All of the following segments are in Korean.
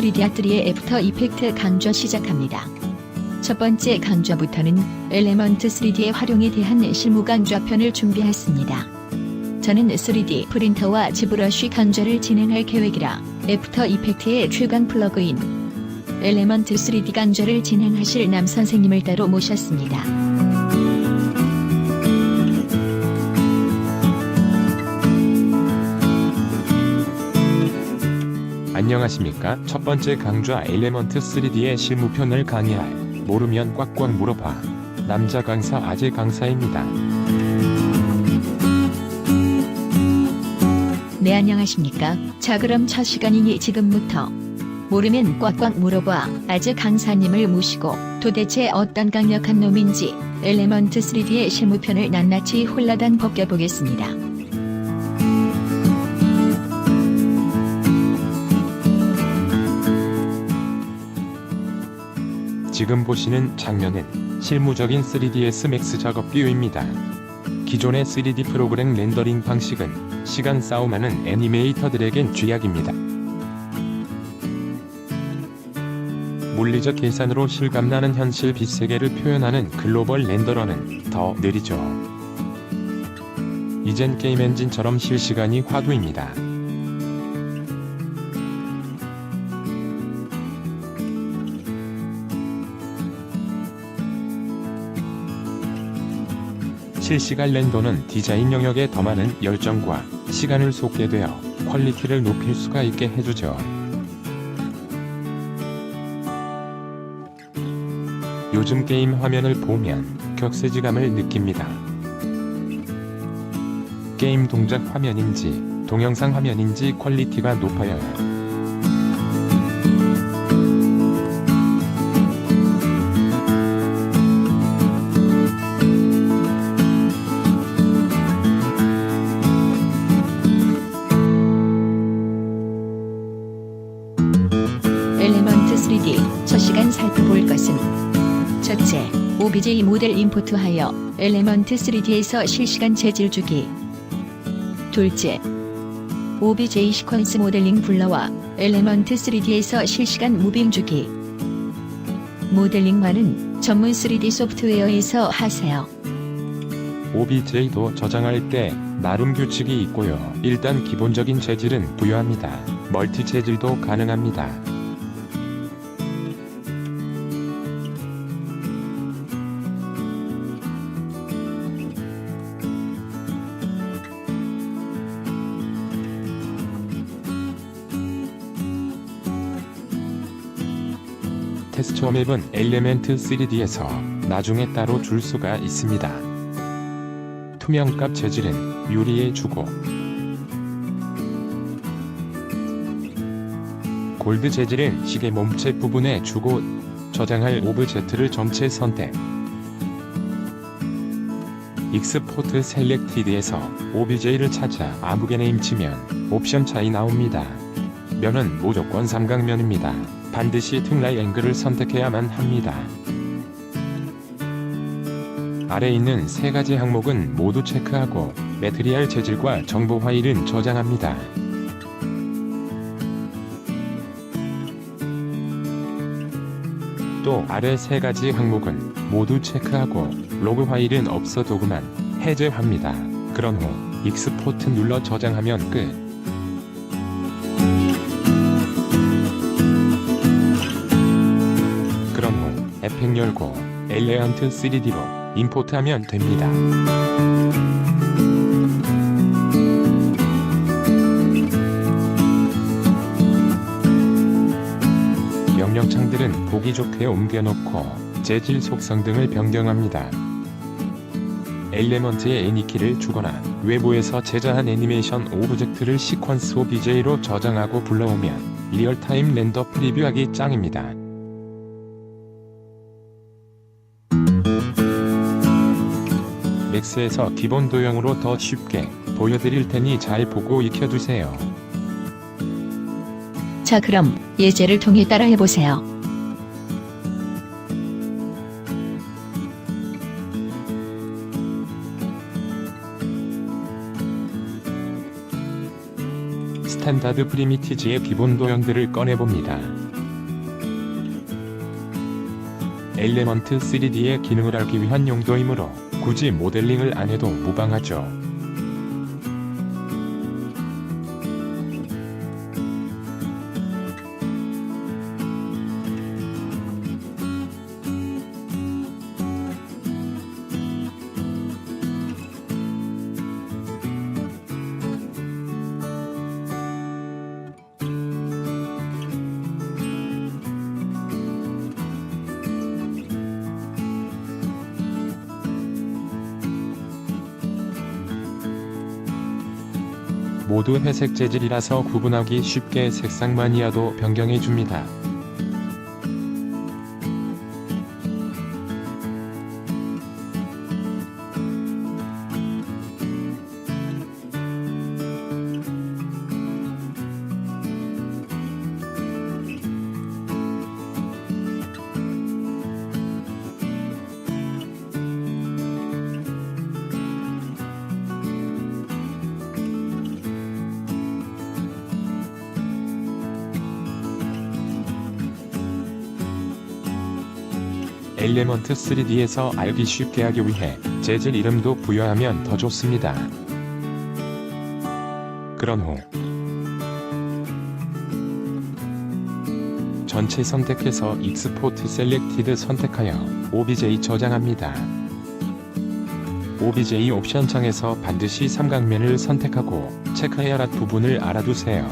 3D 아트리의 애프터 이펙트 강좌 시작합니다. 첫 번째 강좌부터는 엘레먼트 3D의 활용에 대한 실무 강좌편을 준비했습니다. 저는 3D 프린터와 지브러쉬 강좌를 진행할 계획이라 애프터 이펙트의 최강 플러그인 엘레먼트 3D 강좌를 진행하실 남 선생님을 따로 모셨습니다. 안녕하십니까. 첫 번째 강좌 엘레먼트 3D의 실무편을 강의할 모르면 꽉꽉 물어봐. 남자 강사 아재 강사입니다. 네, 안녕하십니까. 자, 그럼 첫 시간이니 지금부터 모르면 꽉꽉 물어봐 아즈 강사님을 모시고 도대체 어떤 강력한 놈인지 엘레먼트 3D의 실무편을 낱낱이 홀라당 벗겨보겠습니다. 지금 보시는 장면은 실무적인 3ds 맥스 작업 뷰입니다. 기존의 3D 프로그램 렌더링 방식은 시간 싸움하는 애니메이터들에겐 쥐약입니다. 물리적 계산으로 실감나는 현실 빛세계를 표현하는 글로벌 렌더러는 더 느리죠. 이젠 게임 엔진처럼 실시간이 화두입니다. 실시간 렌더는 디자인 영역에 더 많은 열정과 시간을 쏟게 되어 퀄리티를 높일 수가 있게 해주죠. 요즘 게임 화면을 보면 격세지감을 느낍니다. 게임 동작 화면인지 동영상 화면인지 퀄리티가 높아요. 3D 첫 시간 살펴볼 것은 첫째, OBJ 모델 임포트하여 엘레먼트 3D에서 실시간 재질 주기 둘째, OBJ 시퀀스 모델링 불러와 엘레먼트 3D에서 실시간 무빙 주기 모델링만은 전문 3D 소프트웨어에서 하세요. OBJ도 저장할 때 나름 규칙이 있고요. 일단 기본적인 재질은 부여합니다. 멀티 재질도 가능합니다. 텍스처 맵은 엘레멘트 3D에서 나중에 따로 줄 수가 있습니다. 투명값 재질은 유리에 주고 골드 재질은 시계 몸체 부분에 주고 저장할 오브젝트를 전체 선택 익스포트 셀렉티드에서 OBJ를 찾아 아무개네임 치면 옵션 차이 나옵니다. 면은 무조건 삼각면입니다. 반드시 트라이 앵글을 선택해야만 합니다. 아래 있는 세 가지 항목은 모두 체크하고 매트리얼 재질과 정보 파일은 저장합니다. 또 아래 세 가지 항목은 모두 체크하고 로그 파일은 없어도 그만 해제합니다. 그런 후 익스포트 눌러 저장하면 끝. 후 에펙 열고 엘레언트 3D로 임포트하면 됩니다. 명령창들은 보기 좋게 옮겨놓고 재질 속성 등을 변경합니다. 엘레먼트에 애니키를 주거나 외부에서 제작한 애니메이션 오브젝트를 시퀀스 OBJ로 저장하고 불러오면 리얼타임 렌더 프리뷰하기 짱입니다. 맥스에서 기본 도형으로 더 쉽게 보여드릴 테니 잘 보고 익혀두세요. 자, 그럼 예제를 통해 따라해 보세요. 스탠다드 프리미티지의 기본 도형들을 꺼내봅니다. 엘레먼트 3D의 기능을 알기 위한 용도이므로 굳이 모델링을 안 해도 무방하죠. 모두 회색 재질이라서 구분하기 쉽게 색상만이라도 변경해 줍니다. 엘레먼트 3D에서 알기 쉽게 하기 위해 재질 이름도 부여하면 더 좋습니다. 그런 후 전체 선택해서 익스포트 셀렉티드 선택하여 OBJ 저장합니다. OBJ 옵션 창에서 반드시 삼각면을 선택하고 체크해야 할 부분을 알아두세요.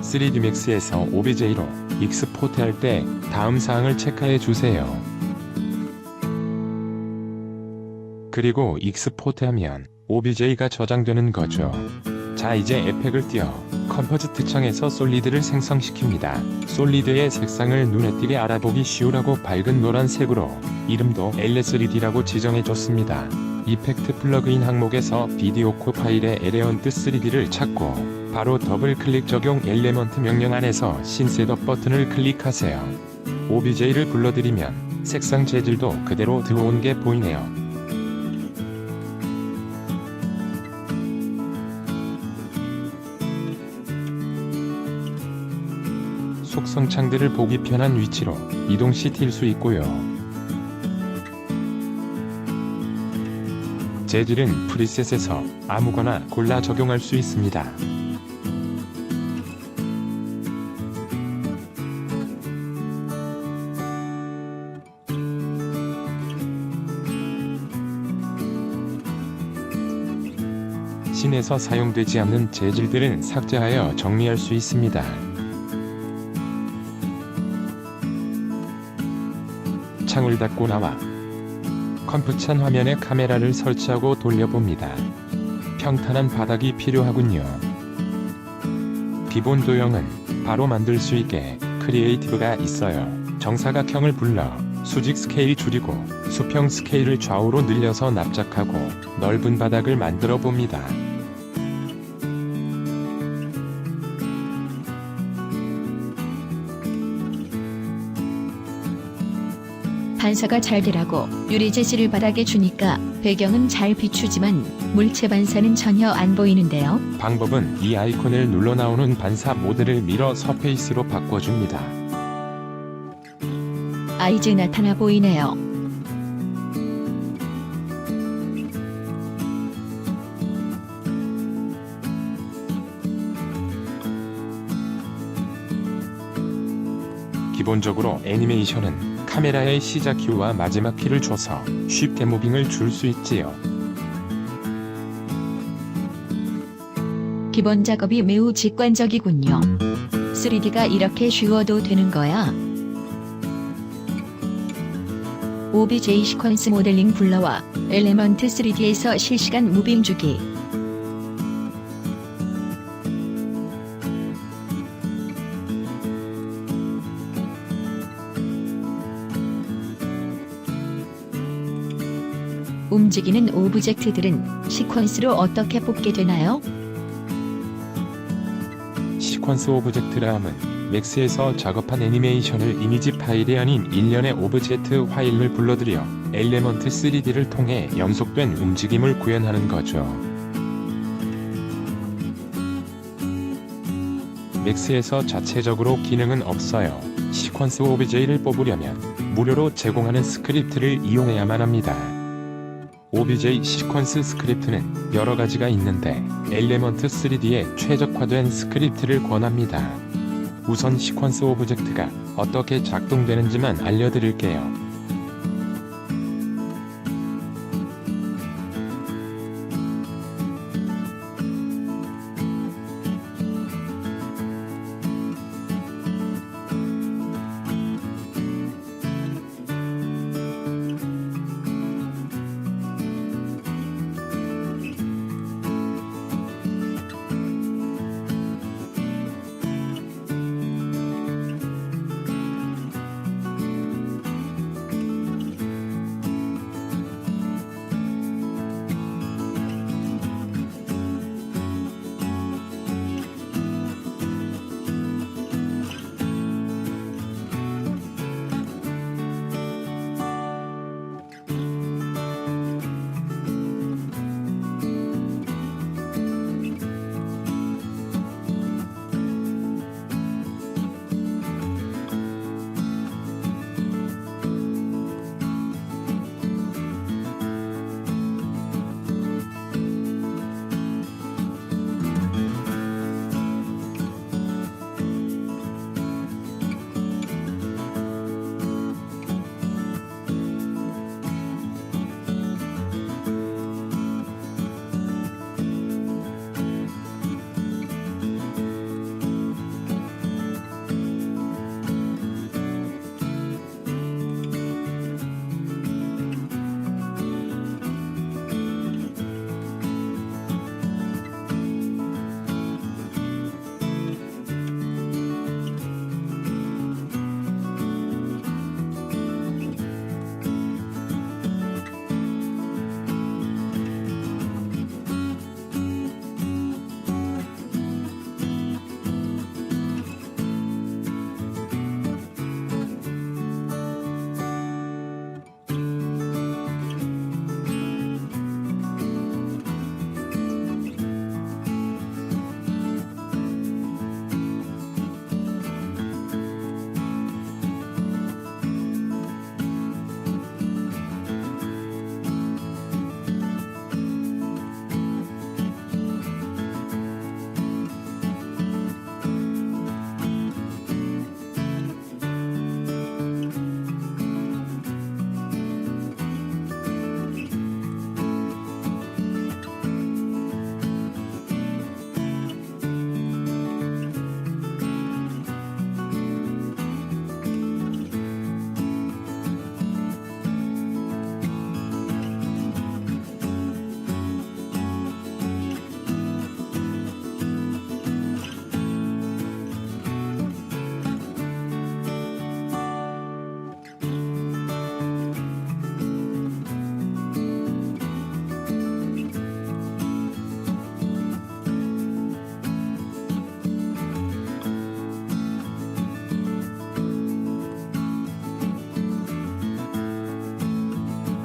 3D Max에서 OBJ로 익스포트 할 때 다음 사항을 체크해 주세요. 그리고 익스포트 하면 OBJ가 저장되는 거죠. 자 이제 에펙을 띄어 컴포지트 창에서 솔리드를 생성시킵니다. 솔리드의 색상을 눈에 띄게 알아보기 쉬우라고 밝은 노란색으로 이름도 LS3D라고 지정해줬습니다. 이펙트 플러그인 항목에서 비디오 코 파일의 엘레먼트 3D를 찾고 바로 더블 클릭 적용 엘레먼트 명령 안에서 신셋업 버튼을 클릭하세요. OBJ를 불러들이면 색상 재질도 그대로 들어온 게 보이네요. 속성 창들을 보기 편한 위치로 이동시킬 수 있고요. 재질은 프리셋에서 아무거나 골라 적용할 수 있습니다. 신에서 사용되지 않는 재질들은 삭제하여 정리할 수 있습니다. 창을 닫고 나와 컴프찬 화면에 카메라를 설치하고 돌려봅니다. 평탄한 바닥이 필요하군요. 기본 도형은 바로 만들 수 있게 크리에이티브가 있어요. 정사각형을 불러 수직 스케일 줄이고 수평 스케일을 좌우로 늘려서 납작하고 넓은 바닥을 만들어 봅니다. 반사가 잘 되라고 유리 재질을 바닥에 주니까 배경은 잘 비추지만 물체 반사는 전혀 안 보이는데요. 방법은 이 아이콘을 눌러 나오는 반사 모드를 밀어 서페이스로 바꿔줍니다. 아이즈 나타나 보이네요. 기본적으로 애니메이션은 카메라의 시작 키와 마지막 키를 줘서 쉽게 무빙을 줄 수 있지요. 기본 작업이 매우 직관적이군요. 3D가 이렇게 쉬워도 되는 거야. OBJ 시퀀스 모델링 불러와 엘레먼트 3D에서 실시간 무빙 주기. 움직이는 오브젝트들은 시퀀스로 어떻게 뽑게 되나요? 시퀀스 오브젝트라 함은 맥스에서 작업한 애니메이션을 이미지 파일이 아닌 일련의 오브젝트 파일을 불러들여 엘레먼트 3D를 통해 연속된 움직임을 구현하는 거죠. 맥스에서 자체적으로 기능은 없어요. 시퀀스 오브제이를 뽑으려면 무료로 제공하는 스크립트를 이용해야만 합니다. OBJ 시퀀스 스크립트는 여러 가지가 있는데 엘레먼트 3D에 최적화된 스크립트를 권합니다. 우선 시퀀스 오브젝트가 어떻게 작동되는지만 알려드릴게요.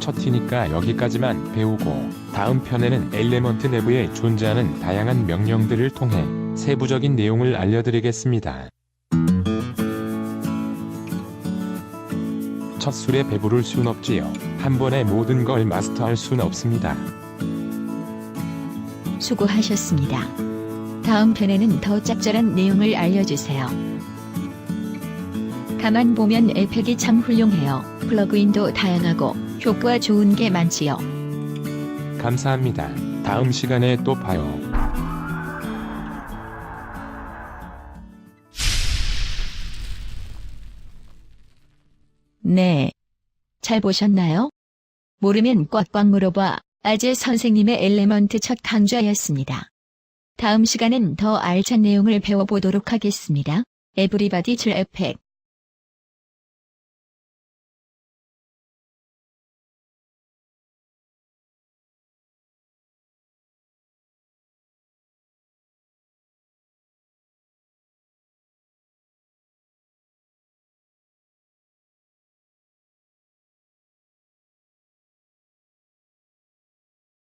첫 티니까 여기까지만 배우고 다음 편에는 엘레먼트 내부에 존재하는 다양한 명령들을 통해 세부적인 내용을 알려드리겠습니다. 첫 술에 배부를 순 없지요. 한 번에 모든 걸 마스터할 순 없습니다. 수고하셨습니다. 다음 편에는 더 짭짤한 내용을 알려주세요. 가만 보면 에펙이 참 훌륭해요. 플러그인도 다양하고 효과 좋은 게 많지요. 감사합니다. 다음 시간에 또 봐요. 네. 잘 보셨나요? 모르면 꽉꽉 물어봐. 아재 선생님의 엘레먼트 첫 강좌였습니다. 다음 시간은 더 알찬 내용을 배워보도록 하겠습니다. 에브리바디 줄 에펙.